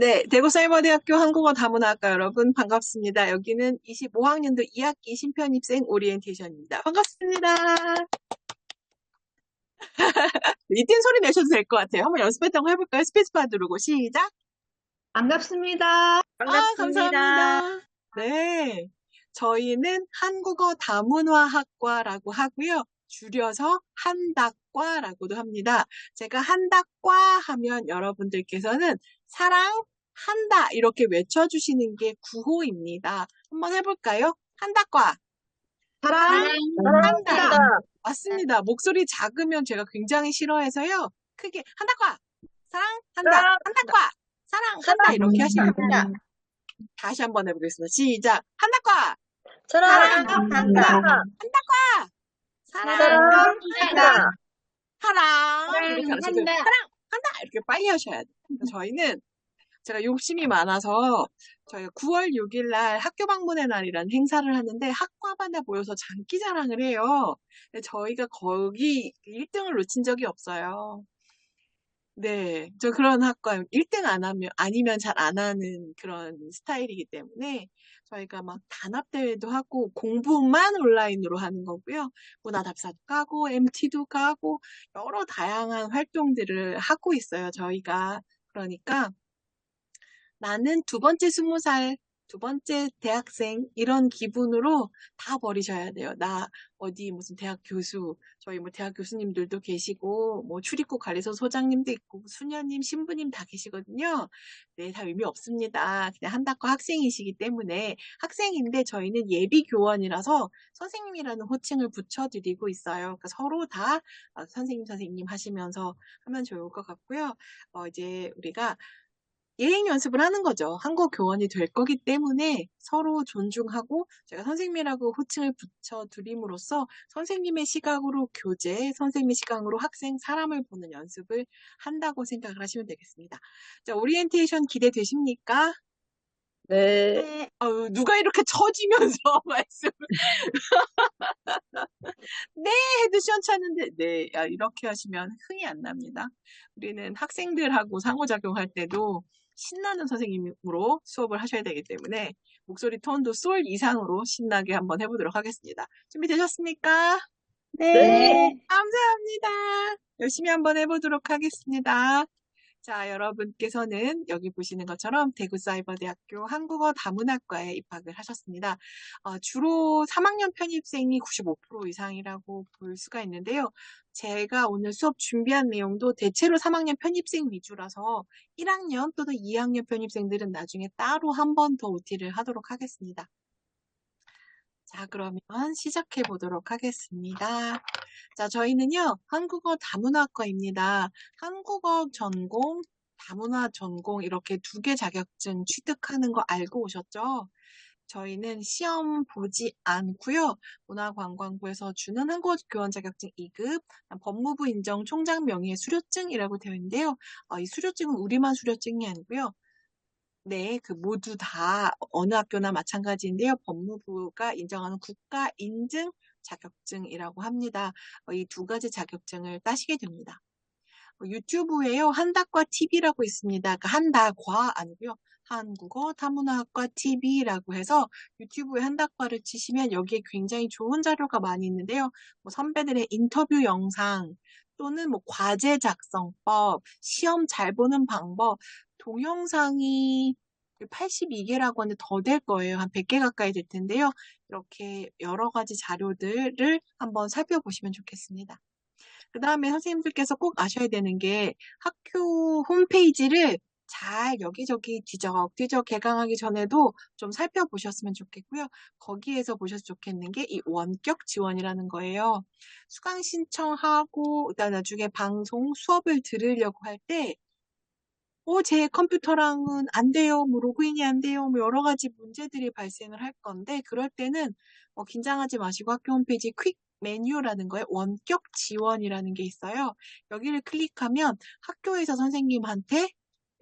네, 대구 사이버대학교 한국어 다문화학과 여러분 반갑습니다. 여기는 25학년도 2학기 신편입생 오리엔테이션입니다. 반갑습니다. 이땐 소리 내셔도 될 것 같아요. 한번 연습했던 거 해볼까요? 스페이스바 누르고 시작. 반갑습니다. 아, 감사합니다. 네, 저희는 한국어 다문화학과라고 하고요. 줄여서 한다과라고도 합니다. 제가 한다과 하면 여러분들께서는 사랑 한다 이렇게 외쳐주시는 게 구호입니다. 한번 해볼까요? 한다과 사랑 한다. 한다. 맞습니다. 목소리 작으면 제가 굉장히 싫어해서요. 크게 한다과 사랑 한다 사랑. 한다과 사랑 한다 이렇게 하시면 됩니다. 다시 한번 해보겠습니다. 시작 한다과 사랑 한다. 사랑 사랑 한다. 사랑 이렇게 하셔야 돼요. 사랑 한다. 사랑 한다 이렇게 빨리 하셔야 돼요. 저희는 제가 욕심이 많아서 저희가 9월 6일 날 학교 방문의 날이라는 행사를 하는데 학과마다 모여서 장기 자랑을 해요. 근데 저희가 거기 1등을 놓친 적이 없어요. 네, 저 그런 학과 1등 안 하면 아니면 잘 안 하는 그런 스타일이기 때문에 저희가 막 단합 대회도 하고 공부만 온라인으로 하는 거고요. 문화 답사도 가고 MT도 가고 여러 다양한 활동들을 하고 있어요. 저희가 그러니까 나는 두 번째 스무 살, 두 번째 대학생 이런 기분으로 다 버리셔야 돼요. 나 어디 무슨 대학 교수, 저희 뭐 대학 교수님들도 계시고 뭐 출입국 관리소 소장님도 있고 수녀님, 신부님 다 계시거든요. 네, 다 의미 없습니다. 그냥 한다과 학생이시기 때문에 학생인데 저희는 예비 교원이라서 선생님이라는 호칭을 붙여드리고 있어요. 그러니까 서로 다 어, 선생님 선생님 하시면서 하면 좋을 것 같고요. 어, 이제 우리가 예행 연습을 하는 거죠. 한국 교원이 될 거기 때문에 서로 존중하고 제가 선생님이라고 호칭을 붙여드림으로써 선생님의 시각으로 교재, 선생님의 시각으로 학생, 사람을 보는 연습을 한다고 생각을 하시면 되겠습니다. 자, 오리엔테이션 기대되십니까? 네. 아유, 누가 이렇게 처지면서 말씀을. 네, 해도 시원찮은데, 네, 야, 이렇게 하시면 흥이 안 납니다. 우리는 학생들하고 상호작용할 때도 신나는 선생님으로 수업을 하셔야 되기 때문에 목소리 톤도 솔 이상으로 신나게 한번 해보도록 하겠습니다. 준비되셨습니까? 네. 감사합니다. 열심히 한번 해보도록 하겠습니다. 자, 여러분께서는 여기 보시는 것처럼 대구사이버대학교 한국어 다문학과에 입학을 하셨습니다. 어, 주로 3학년 편입생이 95% 이상이라고 볼 수가 있는데요. 제가 오늘 수업 준비한 내용도 대체로 3학년 편입생 위주라서 1학년 또는 2학년 편입생들은 나중에 따로 한 번 더 OT를 하도록 하겠습니다. 자, 그러면 시작해 보도록 하겠습니다. 자, 저희는요, 한국어 다문화과입니다. 한국어 전공, 다문화 전공 이렇게 두 개 자격증 취득하는 거 알고 오셨죠? 저희는 시험 보지 않고요. 문화관광부에서 주는 한국어 교원 자격증 2급, 법무부 인정 총장 명의 수료증이라고 되어 있는데요. 어, 이 수료증은 우리만 수료증이 아니고요. 네, 그 모두 다 어느 학교나 마찬가지인데요. 법무부가 인정하는 국가 인증 자격증이라고 합니다. 어, 이두 가지 자격증을 따시게 됩니다. 어, 유튜브에요. 한다과 TV라고 있습니다. 그러니까 한다과 아니고요. 한국어 다문화학과 TV라고 해서 유튜브에 한다과를 치시면 여기에 굉장히 좋은 자료가 많이 있는데요. 뭐 선배들의 인터뷰 영상 또는 뭐 과제 작성법, 시험 잘 보는 방법, 동영상이 82개라고 하는데 더 될 거예요. 한 100개 가까이 될 텐데요. 이렇게 여러 가지 자료들을 한번 살펴보시면 좋겠습니다. 그 다음에 선생님들께서 꼭 아셔야 되는 게 학교 홈페이지를 잘 여기저기 뒤적 뒤적 개강하기 전에도 좀 살펴보셨으면 좋겠고요. 거기에서 보셔서 좋겠는 게 이 원격 지원이라는 거예요. 수강 신청하고 나중에 방송 수업을 들으려고 할 때 어, 제 컴퓨터랑은 안 돼요. 뭐 로그인이 안 돼요. 뭐 여러 가지 문제들이 발생을 할 건데 그럴 때는 어, 긴장하지 마시고 학교 홈페이지 퀵 메뉴라는 거에 원격 지원이라는 게 있어요. 여기를 클릭하면 학교에서 선생님한테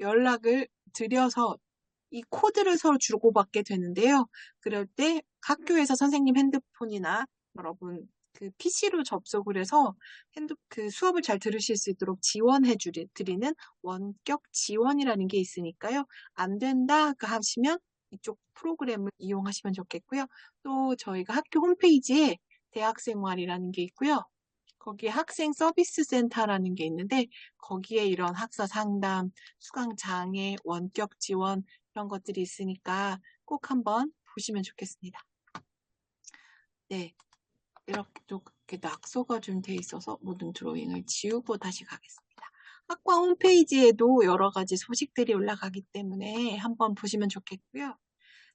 연락을 드려서 이 코드를 서로 주고받게 되는데요. 그럴 때 학교에서 선생님 핸드폰이나 여러분 그 PC로 접속을 해서 핸드 그 수업을 잘 들으실 수 있도록 지원해 드리는 원격 지원이라는 게 있으니까요. 안 된다 그 하시면 이쪽 프로그램을 이용하시면 좋겠고요. 또 저희가 학교 홈페이지에 대학생활이라는 게 있고요. 거기에 학생 서비스 센터라는 게 있는데 거기에 이런 학사 상담, 수강 장애, 원격 지원 이런 것들이 있으니까 꼭 한번 보시면 좋겠습니다. 네. 이렇게 낙서가 좀 돼 있어서 모든 드로잉을 지우고 다시 가겠습니다. 학과 홈페이지에도 여러 가지 소식들이 올라가기 때문에 한번 보시면 좋겠고요.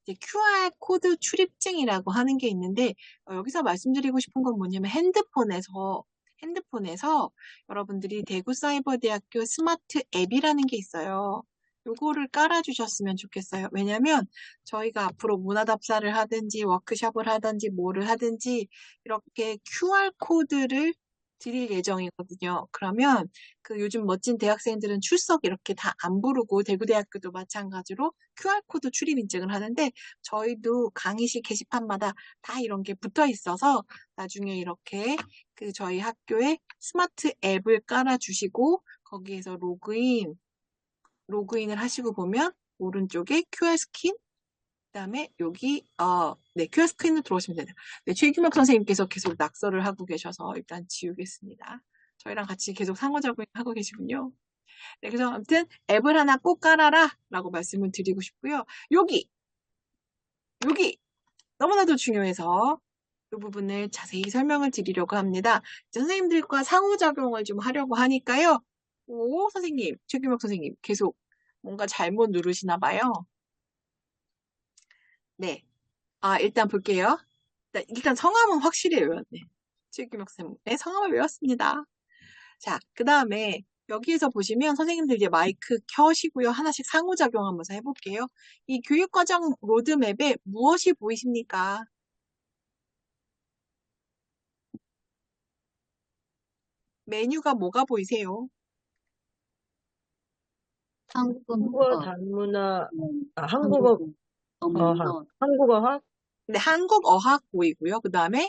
QR 코드 출입증이라고 하는 게 있는데 어, 여기서 말씀드리고 싶은 건 뭐냐면 핸드폰에서 핸드폰에서 여러분들이 대구 사이버대학교 스마트 앱이라는 게 있어요. 요거를 깔아주셨으면 좋겠어요. 왜냐면 저희가 앞으로 문화답사를 하든지 워크숍을 하든지 뭐를 하든지 이렇게 QR코드를 드릴 예정이거든요. 그러면 그 요즘 멋진 대학생들은 출석 이렇게 다 안 부르고 대구대학교도 마찬가지로 QR코드 출입 인증을 하는데 저희도 강의실 게시판마다 다 이런 게 붙어 있어서 나중에 이렇게 그 저희 학교에 스마트 앱을 깔아주시고 거기에서 로그인 로그인을 하시고 보면 오른쪽에 QR 스킨 그다음에 여기 어, 네 QR 스킨으로 들어오시면 됩니다. 네, 최규명 선생님께서 계속 낙서를 하고 계셔서 일단 지우겠습니다. 저희랑 같이 계속 상호작용 하고 계시군요. 네, 그래서 아무튼 앱을 하나 꼭 깔아라 라고 말씀을 드리고 싶고요. 여기 여기 너무나도 중요해서 이 부분을 자세히 설명을 드리려고 합니다. 선생님들과 상호작용을 좀 하려고 하니까요. 오, 선생님, 최규명 선생님, 계속 뭔가 잘못 누르시나 봐요. 네. 아, 일단 볼게요. 일단, 일단 성함은 확실히 외웠네. 최규명 선생님의 성함을 외웠습니다. 자, 그 다음에 여기에서 보시면 선생님들 이제 마이크 켜시고요. 하나씩 상호작용 하면서 해볼게요. 이 교육과정 로드맵에 무엇이 보이십니까? 메뉴가 뭐가 보이세요? 한국어 한국어 단문화, 아, 한국어, 어학, 한국어학, 네, 한국 어학 보이고요. 그 다음에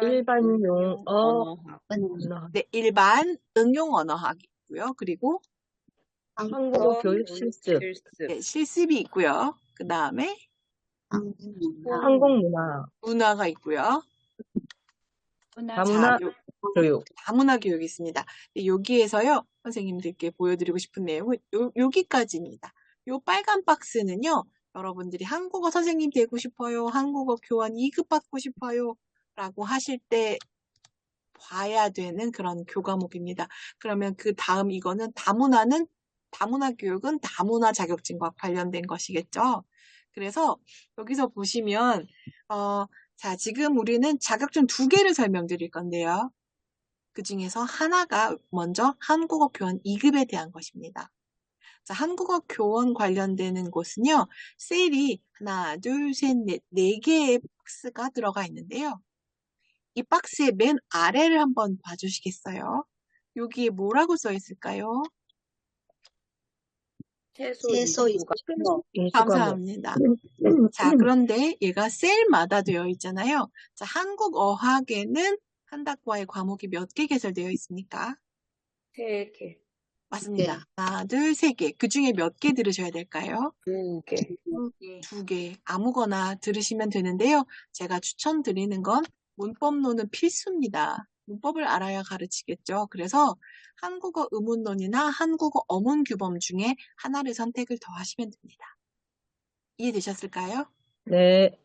일반 용어, 문화, 네, 일반 응용 언어학이 있고요. 그리고 한국어 교육 실습, 네, 실습이 있고요. 그 다음에 한국 문화, 문화가 있고요. 다문화 자, 요- 교육, 다문화 교육이 있습니다. 네, 여기에서요, 선생님들께 보여드리고 싶은 내용은 요, 여기까지입니다. 요 빨간 박스는요, 여러분들이 한국어 선생님 되고 싶어요, 한국어 교환 2급 받고 싶어요, 라고 하실 때 봐야 되는 그런 교과목입니다. 그러면 그 다음 이거는 다문화는, 다문화 교육은 다문화 자격증과 관련된 것이겠죠. 그래서 여기서 보시면, 어, 자, 지금 우리는 자격증 두 개를 설명드릴 건데요. 그 중에서 하나가 먼저 한국어 교원 2급에 대한 것입니다. 자, 한국어 교원 관련되는 곳은요, 셀이 하나, 둘, 셋, 넷, 네 개의 박스가 들어가 있는데요. 이 박스의 맨 아래를 한번 봐주시겠어요? 여기에 뭐라고 써 있을까요? 채소 이거 인수과목, 감사합니다. 자, 그런데 얘가 셀마다 되어 있잖아요. 자, 한국 어학에는 한학과의 과목이 몇 개 개설되어 있습니까? 세 개, 맞습니다. 하나, 둘, 세 개. 그 중에 몇 개 들으셔야 될까요? 두 개, 두 개. 아무거나 들으시면 되는데요. 제가 추천드리는 건 문법론은 필수입니다. 문법을 알아야 가르치겠죠. 그래서 한국어 의문론이나 한국어 어문 규범 중에 하나를 선택을 더 하시면 됩니다. 이해되셨을까요? 네,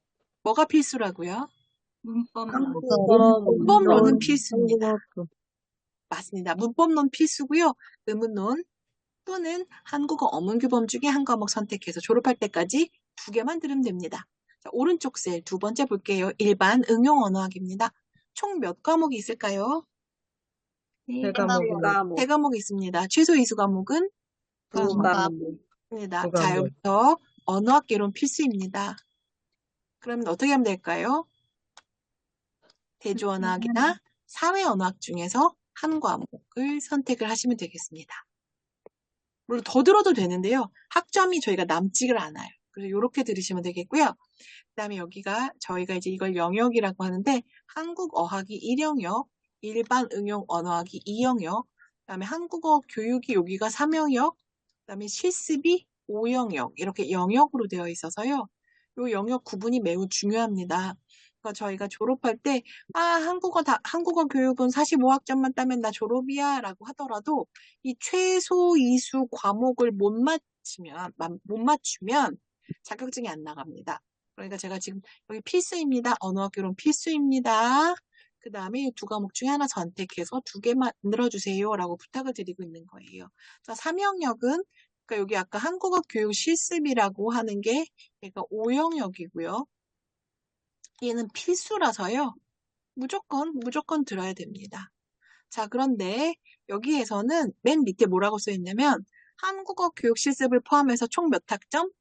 뭐가 필수라고요? 한국어 문법론은 필수입니다. 맞습니다. 문법론 필수고요. 의문론 또는 한국어 어문 규범 중에 한 과목 선택해서 졸업할 때까지 두 개만 들으면 됩니다. 자, 오른쪽 셀 두 번째 볼게요. 일반 응용 언어학입니다. 총 몇 과목이 있을까요? 세 과목입니다. 세 과목이 있습니다. 최소 이수 과목은 두 과목, 입니다. 두 자, 과목. 여기서 언어학 개론 필수입니다. 그러면 어떻게 하면 될까요? 대조언어학이나 사회언어학 중에서 한 과목을 선택을 하시면 되겠습니다. 물론 더 들어도 되는데요. 학점이 저희가 남지를 않아요. 그래서 이렇게 들으시면 되겠고요. 그 다음에 여기가 저희가 이제 이걸 영역이라고 하는데 한국 어학이 1영역, 일반 응용 언어학이 2영역, 그 다음에 한국어 교육이 여기가 3영역, 그 다음에 실습이 5영역 이렇게 영역으로 되어 있어서요. 이 영역 구분이 매우 중요합니다. 그러니까 저희가 졸업할 때, 아, 한국어 다, 한국어 교육은 45학점만 따면 나 졸업이야 라고 하더라도 이 최소 이수 과목을 못 맞추면, 마- 못 맞추면 자격증이 안 나갑니다. 그러니까 제가 지금 여기 필수입니다. 언어학 교론 필수입니다. 그 다음에 이두 과목 중에 하나 선택해서 두 개만 늘어주세요 라고 부탁을 드리고 있는 거예요. 자, 3영역은 그러니까 여기 아까 한국어 교육 실습이라고 하는 게 얘가 5영역이고요. 얘는 필수라서요. 무조건, 무조건 들어야 됩니다. 자, 그런데 여기에서는 맨 밑에 뭐라고 써 있냐면 한국어 교육 실습을 포함해서 총 몇 학점?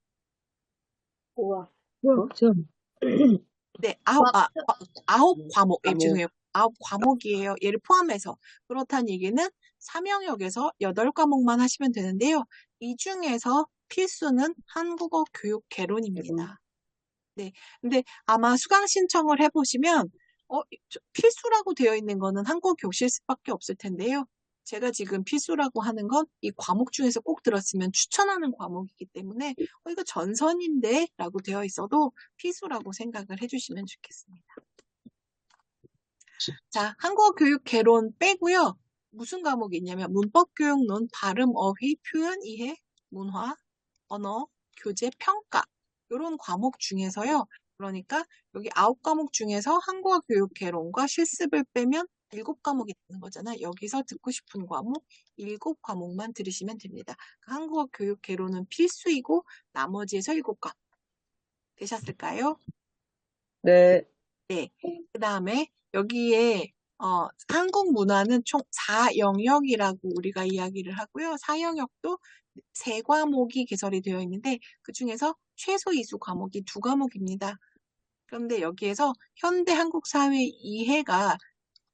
우와. 좀. 네, 아홉, 아, 아, 아홉 과목, 예, 과목. 죄송해요. 아홉 과목이에요. 얘를 포함해서. 그렇다는 얘기는 3영역에서 8과목만 하시면 되는데요. 이 중에서 필수는 한국어 교육 개론입니다. 네. 근데 아마 수강 신청을 해보시면, 어, 저- 필수라고 되어 있는 거는 한국어 교육 실습밖에 없을 텐데요. 제가 지금 필수라고 하는 건 이 과목 중에서 꼭 들었으면 추천하는 과목이기 때문에, 어, 이거 전선인데? 라고 되어 있어도 필수라고 생각을 해주시면 좋겠습니다. 자, 한국어 교육 개론 빼고요. 무슨 과목이 있냐면 문법 교육론, 발음, 어휘, 표현, 이해, 문화, 언어, 교재, 평가 이런 과목 중에서요. 그러니까 여기 아홉 과목 중에서 한국어 교육 개론과 실습을 빼면 일곱 과목이 되는 거잖아요. 여기서 듣고 싶은 과목 일곱 과목만 들으시면 됩니다. 그 한국어 교육 개론은 필수이고 나머지에서 일곱 과목 되셨을까요? 네. 그 다음에 여기에 어, 한국 문화는 총 4영역이라고 우리가 이야기를 하고요. 4영역도 세 과목이 개설이 되어 있는데 그 중에서 최소 이수 과목이 두 과목입니다. 그런데 여기에서 현대 한국 사회 이해가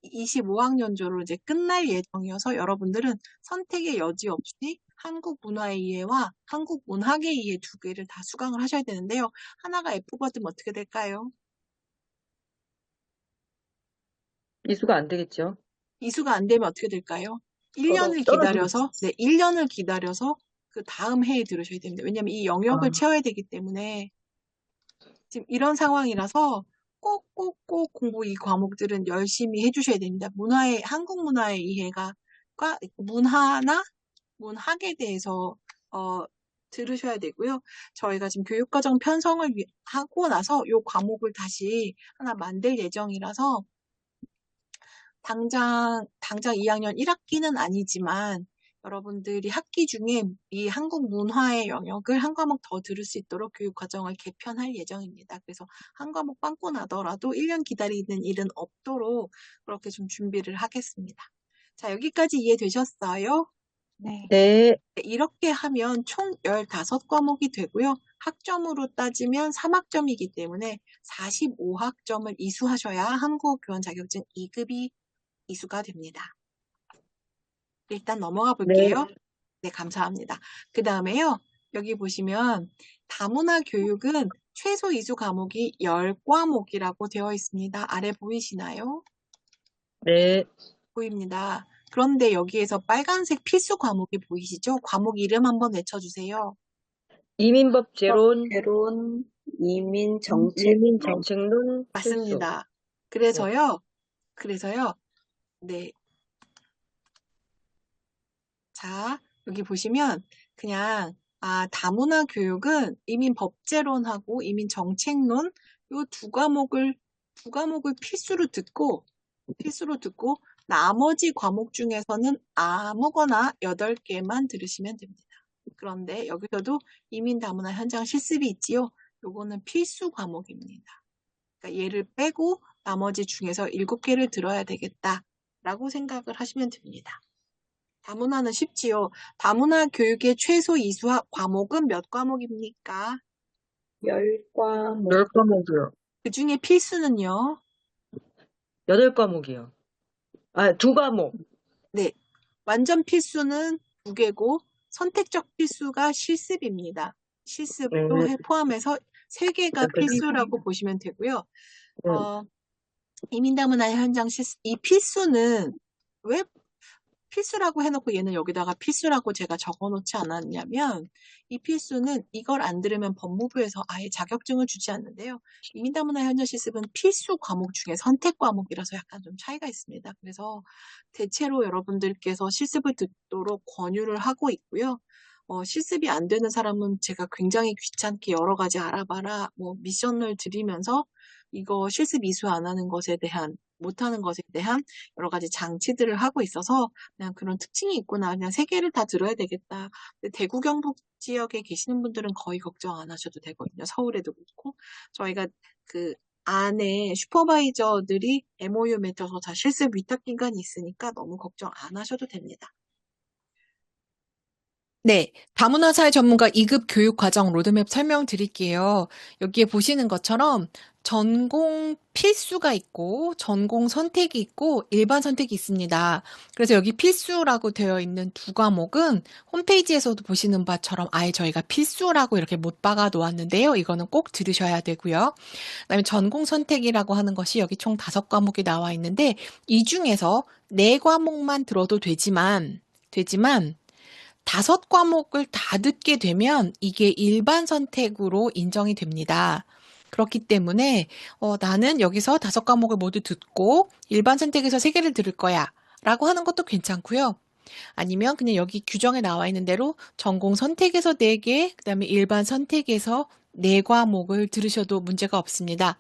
25학년조로 이제 끝날 예정이어서 여러분들은 선택의 여지 없이 한국 문화의 이해와 한국 문학의 이해 두 개를 다 수강을 하셔야 되는데요. 하나가 F 받으면 어떻게 될까요? 이수가 안 되겠죠? 이수가 안 되면 어떻게 될까요? 1년을 떨어지겠죠. 기다려서, 네, 1년을 기다려서 그 다음 해에 들으셔야 됩니다. 왜냐면 이 영역을 아. 채워야 되기 때문에 지금 이런 상황이라서 꼭, 꼭, 꼭 공부 이 과목들은 열심히 해주셔야 됩니다. 문화의, 한국 문화의 이해가, 과 문화나 문학에 대해서, 어, 들으셔야 되고요. 저희가 지금 교육과정 편성을 위- 하고 나서 이 과목을 다시 하나 만들 예정이라서 당장, 당장 2학년 1학기는 아니지만 여러분들이 학기 중에 이 한국 문화의 영역을 한 과목 더 들을 수 있도록 교육 과정을 개편할 예정입니다. 그래서 한 과목 빵꾸 나더라도 1년 기다리는 일은 없도록 그렇게 좀 준비를 하겠습니다. 자, 여기까지 이해되셨어요? 네. 네. 네, 이렇게 하면 총 15과목이 되고요. 학점으로 따지면 3학점이기 때문에 45학점을 이수하셔야 한국어 교원 자격증 2급이 이수가 됩니다. 일단 넘어가 볼게요. 네, 감사합니다. 그 다음에요. 여기 보시면 다문화 교육은 최소 이수 과목이 10과목이라고 되어 있습니다. 아래 보이시나요? 네. 보입니다. 그런데 여기에서 빨간색 필수 과목이 보이시죠? 과목 이름 한번 외쳐주세요. 이민법 제론, 개론, 이민 정책, 이민 정책론. 맞습니다. 그래서요, 그래서요, 네. 자, 여기 보시면 그냥, 아, 다문화 교육은 이민 법제론하고 이민 정책론 요 두 과목을, 두 과목을 필수로 듣고, 필수로 듣고, 나머지 과목 중에서는 아무거나 8개만 들으시면 됩니다. 그런데 여기서도 이민 다문화 현장 실습이 있지요? 요거는 필수 과목입니다. 그러니까 얘를 빼고 나머지 중에서 7개를 들어야 되겠다 라고 생각을 하시면 됩니다. 다문화는 쉽지요. 다문화 교육의 최소 이수 과목은 몇 과목입니까? 열 과목, 열 과목이요. 그 중에 필수는요. 여덟 과목이요. 아, 두 과목. 완전 필수는 두 개고 선택적 필수가 실습입니다. 실습도 네. 해- 포함해서 세 개가 네, 네. 필수라고 보시면 되고요. 네. 어, 이민다문화 현장 실습, 이 필수는 왜 필수라고 해놓고 얘는 여기다가 필수라고 제가 적어놓지 않았냐면 이 필수는 이걸 안 들으면 법무부에서 아예 자격증을 주지 않는데요. 이민다문화 현장 실습은 필수 과목 중에 선택 과목이라서 약간 좀 차이가 있습니다. 그래서 대체로 여러분들께서 실습을 듣도록 권유를 하고 있고요. 어, 실습이 안 되는 사람은 제가 굉장히 귀찮게 여러 가지 알아봐라, 뭐 미션을 드리면서 이거 실습 이수 안 하는 것에 대한, 못 하는 것에 대한 여러 가지 장치들을 하고 있어서 그냥 그런 특징이 있구나. 그냥 세 개를 다 들어야 되겠다. 대구 경북 지역에 계시는 분들은 거의 걱정 안 하셔도 되거든요. 서울에도 그렇고. 저희가 그 안에 슈퍼바이저들이 MOU 맺어서 다 실습 위탁 기간이 있으니까 너무 걱정 안 하셔도 됩니다. 네, 다문화 사회 전문가 2급 교육 과정 로드맵 설명 드릴게요. 여기에 보시는 것처럼 전공 필수가 있고 전공 선택이 있고 일반 선택이 있습니다. 그래서 여기 필수라고 되어 있는 두 과목은 홈페이지에서도 보시는 바처럼 아예 저희가 필수라고 이렇게 못 박아 놓았는데요. 이거는 꼭 들으셔야 되고요. 그다음에 전공 선택이라고 하는 것이 여기 총 다섯 과목이 나와 있는데 이 중에서 네 과목만 들어도 되지만 되지만 다섯 과목을 다 듣게 되면 이게 일반 선택으로 인정이 됩니다. 그렇기 때문에 어, 나는 여기서 다섯 과목을 모두 듣고 일반 선택에서 세 개를 들을 거야 라고 하는 것도 괜찮고요. 아니면 그냥 여기 규정에 나와 있는 대로 전공 선택에서 네 개, 그 다음에 일반 선택에서 네 과목을 들으셔도 문제가 없습니다.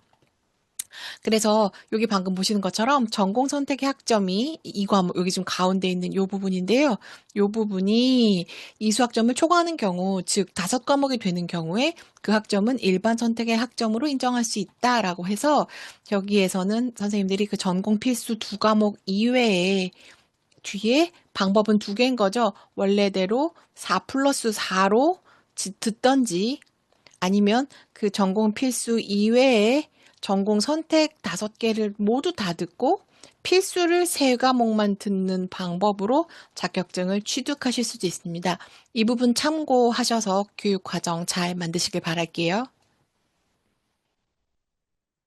그래서 여기 방금 보시는 것처럼 전공 선택의 학점이 이 과목 여기 지금 가운데 있는 요 부분인데요. 요 부분이 이수 학점을 초과하는 경우, 즉 다섯 과목이 되는 경우에 그 학점은 일반 선택의 학점으로 인정할 수 있다라고 해서 여기에서는 선생님들이 그 전공 필수 두 과목 이외에 뒤에 방법은 두 개인 거죠. 원래대로 4 플러스 4로 듣던지 아니면 그 전공 필수 이외에 전공 선택 다섯 개를 모두 다 듣고 필수를 세 과목만 듣는 방법으로 자격증을 취득하실 수도 있습니다. 이 부분 참고하셔서 교육 과정 잘 만드시길 바랄게요.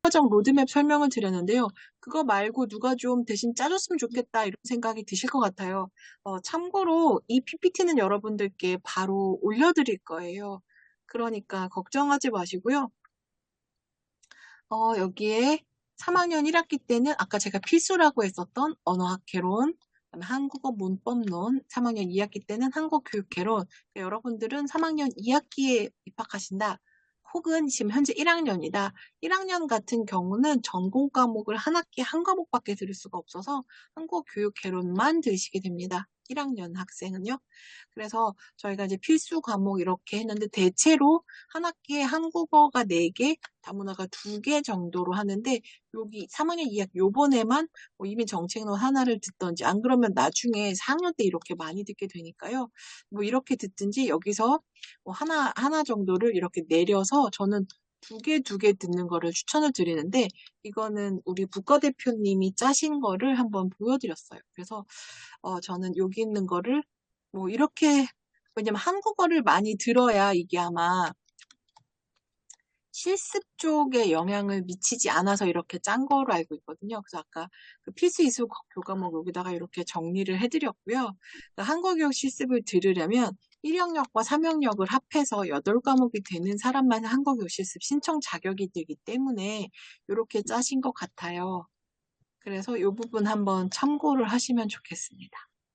과정 로드맵 설명을 드렸는데요. 그거 말고 누가 좀 대신 짜줬으면 좋겠다 이런 생각이 드실 것 같아요. 어, 참고로 이 PPT는 여러분들께 바로 올려드릴 거예요. 그러니까 걱정하지 마시고요. 어, 여기에 3학년 1학기 때는 아까 제가 필수라고 했었던 언어학 개론, 그다음에 한국어 문법론, 3학년 2학기 때는 한국 교육 개론. 그러니까 여러분들은 3학년 2학기에 입학하신다. 혹은 지금 현재 1학년이다. 1학년 같은 경우는 전공 과목을 한 학기에 한 과목밖에 들을 수가 없어서 한국 교육 개론만 들으시게 됩니다. 1학년 학생은요. 그래서 저희가 이제 필수 과목 이렇게 했는데 대체로 한 학기에 한국어가 4개, 다문화가 2개 정도로 하는데 여기 3학년 2학기 요번에만 뭐 이민 정책론 하나를 듣던지 안 그러면 나중에 4학년 때 이렇게 많이 듣게 되니까요. 뭐 이렇게 듣든지 여기서 뭐 하나 하나 정도를 이렇게 내려서 저는 두 개, 두 개 듣는 거를 추천을 드리는데, 이거는 우리 국가대표님이 짜신 거를 한번 보여드렸어요. 그래서, 어, 저는 여기 있는 거를, 뭐, 이렇게, 왜냐면 한국어를 많이 들어야 이게 아마 실습 쪽에 영향을 미치지 않아서 이렇게 짠 거로 알고 있거든요. 그래서 아까 그 필수 이수 교과목 여기다가 이렇게 정리를 해드렸고요. 그러니까 한국교육 실습을 들으려면 1학력과 3학력을 합해서 8과목이 되는 사람만 한국교육 실습 신청 자격이 되기 때문에 이렇게 짜신 것 같아요. 그래서 이 부분 한번 참고를 하시면 좋겠습니다.